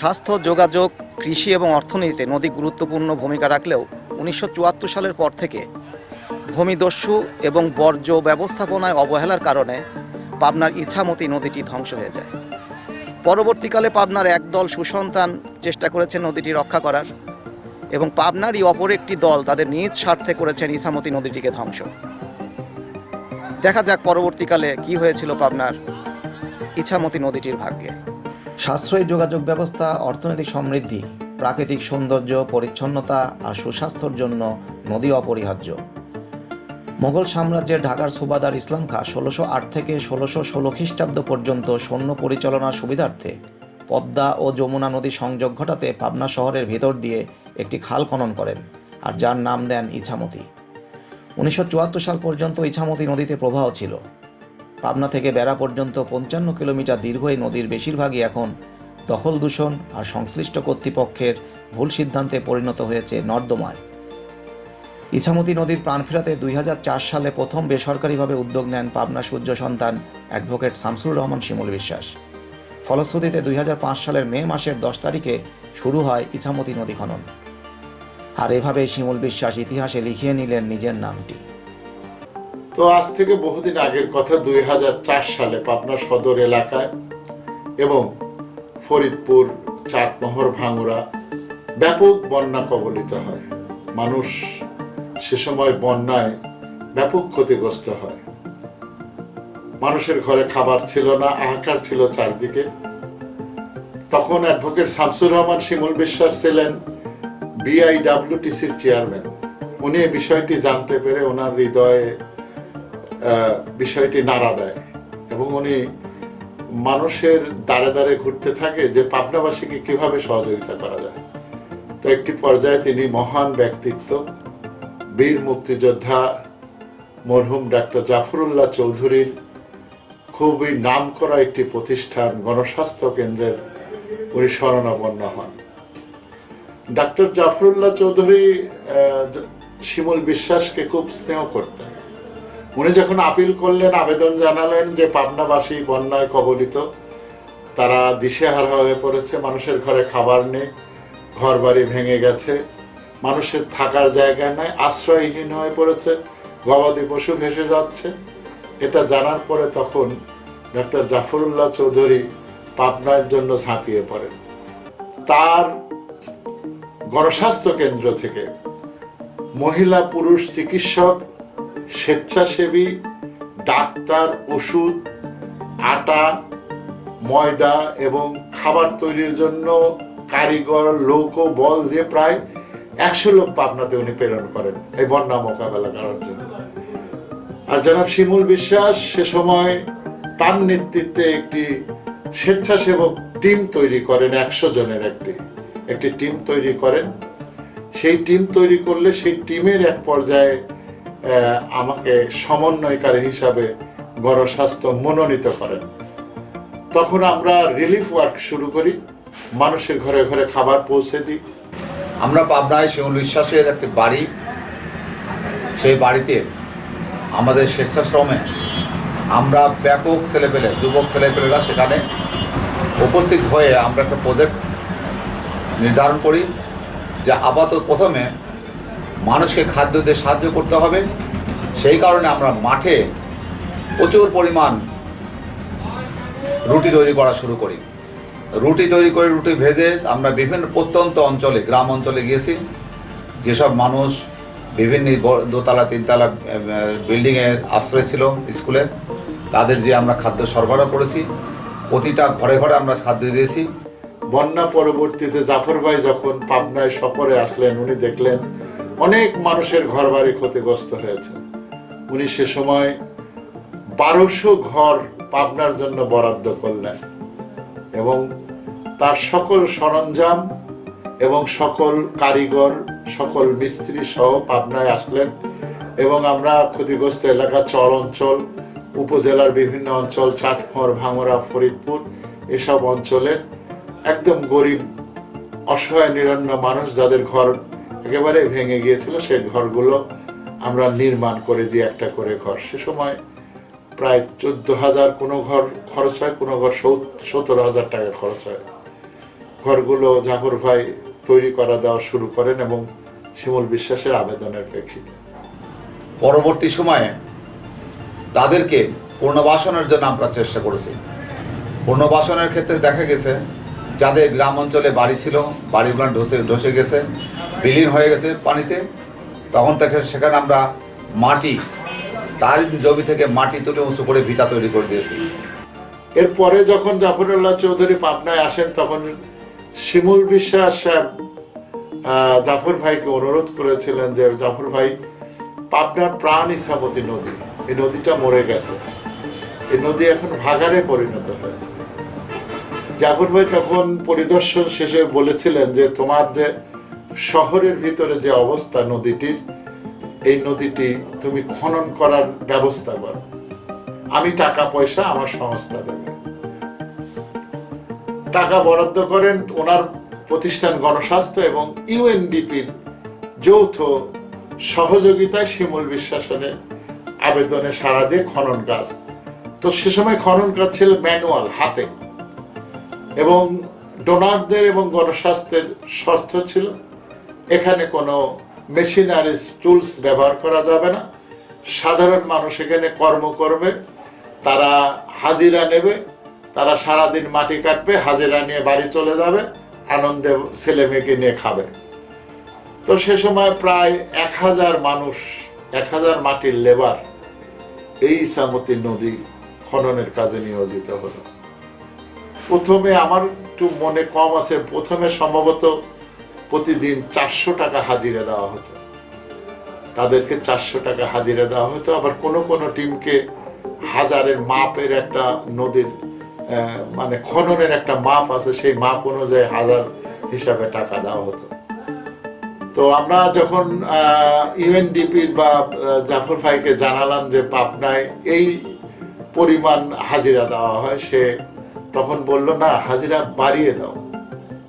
স্বাস্থ্য, যোগাযোগ, কৃষি এবং অর্থনীতিতে নদী গুরুত্বপূর্ণ ভূমিকা রাখলেও উনিশশো চুয়াত্তর সালের পর থেকে ভূমিদস্যু এবং বর্জ্য ব্যবস্থাপনায় অবহেলার কারণে পাবনার ইছামতি নদীটি ধ্বংস হয়ে যায়। পরবর্তীকালে পাবনার একদল সুসন্তান চেষ্টা করেছে নদীটি রক্ষা করার এবং পাবনারই অপর একটি দল তাদের নিজ স্বার্থে করেছেন ইছামতি নদীটিকে ধ্বংস। দেখা যাক পরবর্তীকালে কি হয়েছিল পাবনার ইছামতি নদীটির ভাগ্যে। সাশ্রয়ী যোগাযোগ ব্যবস্থা, অর্থনৈতিক সমৃদ্ধি, প্রাকৃতিক সৌন্দর্য, পরিচ্ছন্নতা আর সুস্বাস্থ্যের জন্য নদী অপরিহার্য। মোগল সাম্রাজ্যের ঢাকার সুবাদার ইসলাম খাঁ ষোলোশো আট থেকে ষোলোশো ষোলো খ্রিস্টাব্দ পর্যন্ত সৈন্য পরিচালনার সুবিধার্থে পদ্মা ও যমুনা নদী সংযোগ ঘটাতে পাবনা শহরের ভেতর দিয়ে একটি খাল খনন করেন আর যার নাম দেন ইছামতি। উনিশশো চুয়াত্তর সাল পর্যন্ত ইছামতি নদীতে প্রবাহ ছিল। পাবনা থেকে বেড়া পর্যন্ত পঞ্চান্ন কিলোমিটার দীর্ঘ এই নদীর বেশিরভাগই এখন দখল দূষণ আর সংশ্লিষ্ট কর্তৃপক্ষের ভুল সিদ্ধান্তে পরিণত হয়েছে নর্দমায়। ইছামতি নদীর প্রাণ ফেরাতে দুই হাজার চার সালে প্রথম বেসরকারিভাবে উদ্যোগ নেন পাবনা সূর্য সন্তান অ্যাডভোকেট শামসুর রহমান শিমুল বিশ্বাস। ফলশ্রুতিতে দুই হাজার পাঁচ সালের মে মাসের দশ তারিখে শুরু হয় ইছামতি নদী খনন। আর এভাবে শিমুল বিশ্বাস ইতিহাসে লিখিয়ে নিলেন নিজের নামটি। তো আজ থেকে বহুদিন আগের কথা, দুই হাজার চার সালে পাবনা সদর এলাকায় এবং ফরিদপুর চাটমোহর ভাঙুরা ব্যাপক বন্যা কবলিত হয়। মানুষ সে সময় বন্যায় ব্যাপক ক্ষতিগ্রস্ত হয়। মানুষের ঘরে খাবার ছিল না, আহাকার ছিল চারদিকে। তখন অ্যাডভোকেট শামসুর রহমান শিমুল বিশ্বাস ছিলেন বিআইডাব্লিউটিসির চেয়ারম্যান। উনি বিষয়টি জানতে পেরে ওনার হৃদয়ে বিষয়টি নাড়া দেয় এবং উনি মানুষের দাঁড়ে দাঁড়ে ঘুরতে থাকে যে পাবনাবাসীকে কীভাবে সহযোগিতা করা যায়। তো একটি পর্যায়ে তিনি মহান ব্যক্তিত্ব, বীর মুক্তিযোদ্ধা, মরহুম ডাক্তার জাফরুল্লাহ চৌধুরীর খুবই নাম করা একটি প্রতিষ্ঠান, গণস্বাস্থ্য কেন্দ্রের উনি শরণাপন্ন হন। ডাক্তার জাফরুল্লাহ চৌধুরী শিমুল বিশ্বাসকে খুব স্নেহ করতেন। উনি যখন আপিল করলেন, আবেদন জানালেন যে পাবনাবাসী বন্যায় কবলিত, তারা দিশেহারা হয়ে পড়েছে, মানুষের ঘরে খাবার নেই ঘর বাড়ি ভেঙে গেছে, মানুষের থাকার জায়গা নাই, আশ্রয়হীন হয়ে পড়েছে, গবাদি পশু ভেসে যাচ্ছে। এটা জানার পরে তখন ডক্টর জাফরুল্লাহ চৌধুরী পাবনার জন্য ঝাঁপিয়ে পড়েন। তার গণস্বাস্থ্য কেন্দ্র থেকে মহিলা পুরুষ চিকিৎসক স্বেচ্ছাসেবী, ডাক্তার, ওষুধ, আটা, ময়দা এবং খাবার তৈরির জন্য কারিগর, লোক, বল দিয়ে প্রায় একশো লোক পাবনাতে উনি প্রেরণ করেন এই বন্যা মোকাবেলা করার জন্য। আর জনাব শিমুল বিশ্বাস সে সময় তার নেতৃত্বে একটি স্বেচ্ছাসেবক টিম তৈরি করেন, একশো জনের একটি একটি টিম তৈরি করেন। সেই টিম তৈরি করলে সেই টিমের এক পর্যায়ে আমাকে সমন্বয়কারী হিসাবে গণস্বাস্থ্য মনোনীত করেন। তখন আমরা রিলিফ ওয়ার্ক শুরু করি, মানুষের ঘরে ঘরে খাবার পৌঁছে দিই। আমরা পাবনায় শিমুল বিশ্বাসের একটি বাড়ি, সেই বাড়িতে আমাদের স্বেচ্ছাশ্রমে আমরা ব্যাপক ছেলেপেলে, যুবক ছেলেপেলেরা সেখানে উপস্থিত হয়ে আমরা একটা প্রজেক্ট নির্ধারণ করি, যে আপাতত প্রথমে মানুষকে খাদ্য দিয়ে সাহায্য করতে হবে। সেই কারণে আমরা মাঠে প্রচুর পরিমাণ রুটি তৈরি করা শুরু করি। রুটি তৈরি করে রুটি ভেজে আমরা বিভিন্ন প্রত্যন্ত অঞ্চলে, গ্রাম অঞ্চলে গিয়েছি। যেসব মানুষ বিভিন্ন দোতলা, তিনতলা বিল্ডিংয়ের আশ্রয় ছিল স্কুলে, তাদের যে আমরা খাদ্য সরবরাহ করেছি, প্রতিটা ঘরে ঘরে আমরা খাদ্য দিয়েছি। বন্যা পরবর্তীতে জাফর ভাই যখন পাবনায় সফরে আসলেন, উনি দেখলেন অনেক মানুষের ঘর বাড়ি ক্ষতিগ্রস্ত হয়েছে। উনি সে সময় বারোশো ঘর পাবনার জন্য বরাদ্দ করলেন এবং তার সকল সরঞ্জাম এবং সকল কারিগর, সকল মিস্ত্রি সহ পাবনায় আসলেন এবং আমরা ক্ষতিগ্রস্ত এলাকা চর অঞ্চল, উপজেলার বিভিন্ন অঞ্চল চাটমোহর ভাঙরা ফরিদপুর এসব অঞ্চলে একদম গরিব, অসহায়, নিরন্ন মানুষ যাদের ঘর একেবারে ভেঙে গিয়েছিল। সে ঘরগুলো আমরা নির্মাণ করে দিই একটা করে ঘর। সে সময় প্রায় চোদ্দ হাজার কোনো ঘর খরচ হয়, কোনো ঘর সত্তর হাজার টাকা খরচ হয়। ঘরগুলো জাফর ভাই তৈরি করা দেওয়া শুরু করেন এবং শিমুল বিশ্বাসের আবেদনের প্রেক্ষিতে। পরবর্তী সময়ে তাদেরকে পুনর্বাসনের জন্য আমরা চেষ্টা করেছি। পুনর্বাসনের ক্ষেত্রে দেখা গেছে যাদের গ্রাম অঞ্চলে বাড়ি ছিল বাড়িগুলো ধসে ধসে গেছে, বিলীন হয়ে গেছে পানিতে, তখন থেকে সেখানে আমরা মাটি, তার জমি থেকে মাটি তুলে উঁচু করে ভিটা তৈরি করে দিয়েছি। এরপরে যখন জাফরুল্লাহ চৌধুরী পাবনায় আসেন, তখন শিমুল বিশ্বাস সাহেব জাফর ভাইকে অনুরোধ করেছিলেন যে, জাফর ভাই, পাবনার প্রাণ ইসামতি নদী, এই নদীটা মরে গেছে। এই নদী এখন ভাগারে পরিণত হয়েছে। জাফর ভাই তখন পরিদর্শন শেষে বলেছিলেন যে, তোমার যে শহরের ভিতরে যে অবস্থা নদীটির, এই নদীটি তুমি খনন করার ব্যবস্থা করো। আমি টাকা পয়সা আমার সংস্থা দেবে। টাকা বরাদ্দ করেন ওনার প্রতিষ্ঠান গণস্বাস্থ্য এবং ইউএনডিপির যৌথ সহযোগিতায় শিমুল বিশ্বাসনে আবেদনে সাড়া দিয়ে খনন কাজ। তো সে সময় খনন কাজ ছিল ম্যানুয়াল, হাতে। এবং ডোনারদের এবং গণস্বাস্থ্যের শর্ত ছিল, এখানে কোনো মেশিনারিজ টুলস ব্যবহার করা যাবে না। সাধারণ মানুষ এখানে কর্ম করবে, তারা হাজিরা নেবে, তারা সারাদিন মাটি কাটবে, হাজিরা নিয়ে বাড়ি চলে যাবে, আনন্দে ছেলে মেয়েকে নিয়ে খাবে। তো সে সময় প্রায় এক হাজার মানুষ, এক হাজার মাটির লেবার এই ইসামতি নদী খননের কাজে নিয়োজিত হলো। প্রথমে আমার একটু মনে কম আছে, প্রথমে সম্ভবত প্রতিদিন চারশো টাকা হাজিরা দেওয়া হতো। তাদেরকে চারশো টাকা হাজিরা দেওয়া হতো। আবার কোনো কোনো টিমকে হাজারের মাপের একটা নদীর মানে খননের একটা মাপ আছে, সেই মাপ অনুযায়ী হাজার হিসাবে টাকা দেওয়া হতো। তো আমরা যখন ইউএনডিপির বা জাফর ভাইকে জানালাম যে পাবনায় এই পরিমাণ হাজিরা দেওয়া হয়, সে তখন বলল, না, হাজিরা বাড়িয়ে দাও।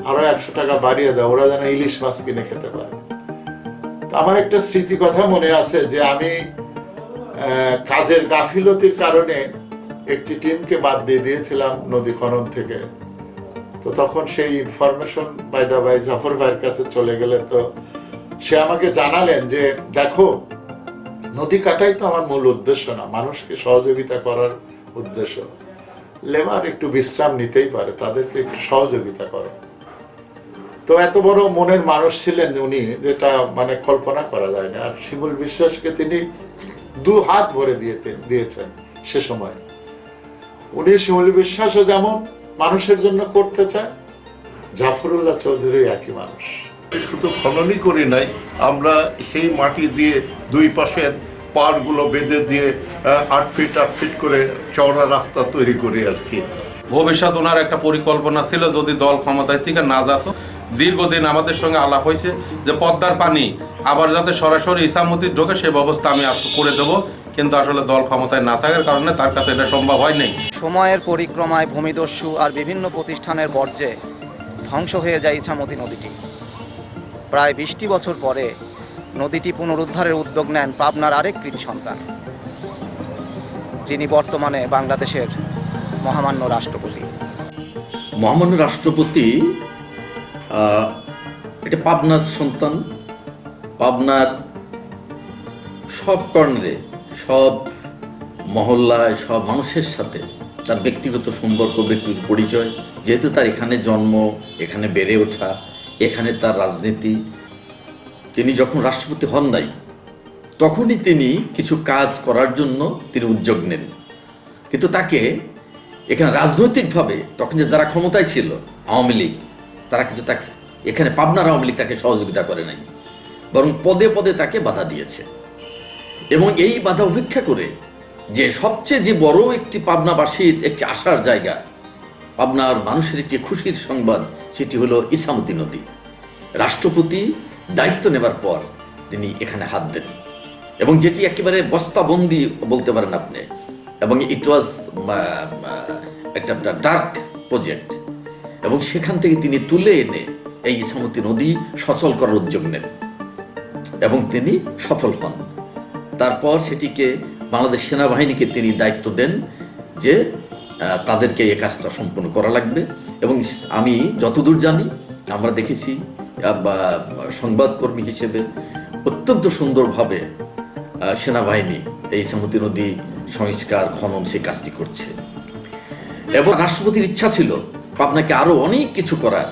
আরও একশো টাকা বাড়িয়ে দাও, ওরা যেন ইলিশ মাছ কিনে খেতে পারে। আমার একটা স্মৃতি কথা মনে আছে যে আমি কাজের গাফিলতির কারণে একটি টিমকে বাদ দিয়ে দিয়েছিলাম নদী খনন থেকে। তো তখন সেই ইনফরমেশন বাইদা ভাই জাফর ভাইয়ের কাছে চলে গেলে তো সে আমাকে জানালেন যে, দেখো, নদী কাটাই তো আমার মূল উদ্দেশ্য না, মানুষকে সহযোগিতা করার উদ্দেশ্য। লেবার একটু বিশ্রাম নিতেই পারে, তাদেরকে একটু সহযোগিতা করো। তো এত বড় মনের মানুষ ছিলেন উনি, যেটা মানে কল্পনা করা যায় না। আর শিমুল বিশ্বাসকে তিনি দু হাত ভরে দিয়েতেন দিয়েছেন সে সময়। উনি শিমুল বিশ্বাসও যেমন মানুষের জন্য করতে চায়, জাফরুল্লাহ চৌধুরী একই মানুষ। শুধু খননই করি নাই, আমরা সেই মাটি দিয়ে দুই পাশের পাড়গুলো বেঁধে দিয়ে আট ফিট আট ফিট করে চওড়া রাস্তা তৈরি করি আর কি। ভবিষ্যৎ ওনার একটা পরিকল্পনা ছিল যদি দল ক্ষমতায় থেকে না যেত। দীর্ঘদিন আমাদের সঙ্গে আলাপ হয়েছে যে পদ্মার পানি আবার যাতে সরাসরি ইসামতি ঢোকে সে ব্যবস্থা আমি করে দেবো। কিন্তু আসলে দল ক্ষমতায় না থাকার কারণে তার কাছে এটা সম্ভব হয় নাই। সময়ের পরিক্রমায় ভূমিদস্যু আর বিভিন্ন প্রতিষ্ঠানের বর্জ্যে ধ্বংস হয়ে যায় ইছামতি নদীটি। প্রায় বিশটি বছর পরে নদীটি পুনরুদ্ধারের উদ্যোগ নেন পাবনার আরেক কৃতি সন্তান, যিনি বর্তমানে বাংলাদেশের মহামান্য রাষ্ট্রপতি। মহামান্য রাষ্ট্রপতি এটা পাবনার সন্তান, পাবনার সব কর্ণে সব মহল্লায়, সব মানুষের সাথে তার ব্যক্তিগত সম্পর্ক, ব্যক্তিগত পরিচয়, যেহেতু তার এখানে জন্ম, এখানে বেড়ে ওঠা, এখানে তার রাজনীতি তিনি যখন রাষ্ট্রপতি হন নাই, তখনই তিনি কিছু কাজ করার জন্য তিনি উদ্যোগ নেন। কিন্তু তাকে এখানে রাজনৈতিকভাবে তখন যে যারা ক্ষমতায় ছিল, আওয়ামী লীগ, তারা কিন্তু তাকে এখানে পাবনার আওয়ামী লীগ তাকে সহযোগিতা করে নাই, বরং পদে পদে তাকে বাধা দিয়েছে। এবং এই বাধা উপেক্ষা করে যে সবচেয়ে যে বড় একটি পাবনাবাসীর একটি আশার জায়গা, পাবনার মানুষের একটি খুশির সংবাদ, সেটি হলো ইসামতি নদী। রাষ্ট্রপতি দায়িত্ব নেবার পর তিনি এখানে হাত দেন। এবং যেটি একেবারে বস্তাবন্দি বলতে পারেন আপনি, এবং ইট ওয়াজ একটা ডার্ক প্রজেক্ট এবং সেখান থেকে তিনি তুলে এনে এই ইসামতি নদী সচল করার উদ্যোগ নেন। এবং তিনি সফল হন। তারপর সেটিকে বাংলাদেশ সেনাবাহিনীকে তিনি দায়িত্ব দেন যে তাদেরকে এই কাজটা সম্পন্ন করা লাগবে। এবং আমি যতদূর জানি, আমরা দেখেছি বা সংবাদকর্মী হিসেবে অত্যন্ত সুন্দরভাবে সেনাবাহিনী এই সামুদ্রী নদী সংস্কার, খনন সেই কাজটি করছে। এবং রাষ্ট্রপতির ইচ্ছা ছিল পাবনাকে আরও অনেক কিছু করার,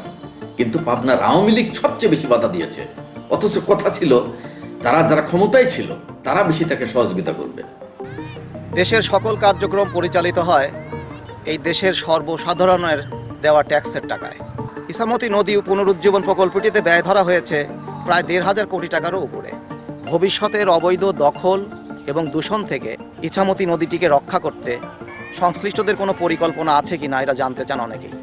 কিন্তু পাবনার আওয়ামী লীগ সবচেয়ে বেশি বাধা দিয়েছে। অথচ কথা ছিল, তারা যারা ক্ষমতায় ছিল, তারা বেশি তাকে সহযোগিতা করবে। দেশের সকল কার্যক্রম পরিচালিত হয় এই দেশের সর্বসাধারণের দেওয়া ট্যাক্সের টাকায়। ইসামতি নদী পুনরুজ্জীবন প্রকল্পটিতে ব্যয় ধরা হয়েছে প্রায় দেড় হাজার কোটি টাকারও উপরে। ভবিষ্যতের অবৈধ দখল এবং দূষণ থেকে ইছামতি নদীটিকে রক্ষা করতে সংশ্লিষ্টদের কোনো পরিকল্পনা আছে কি না এটা জানতে চান অনেকেই।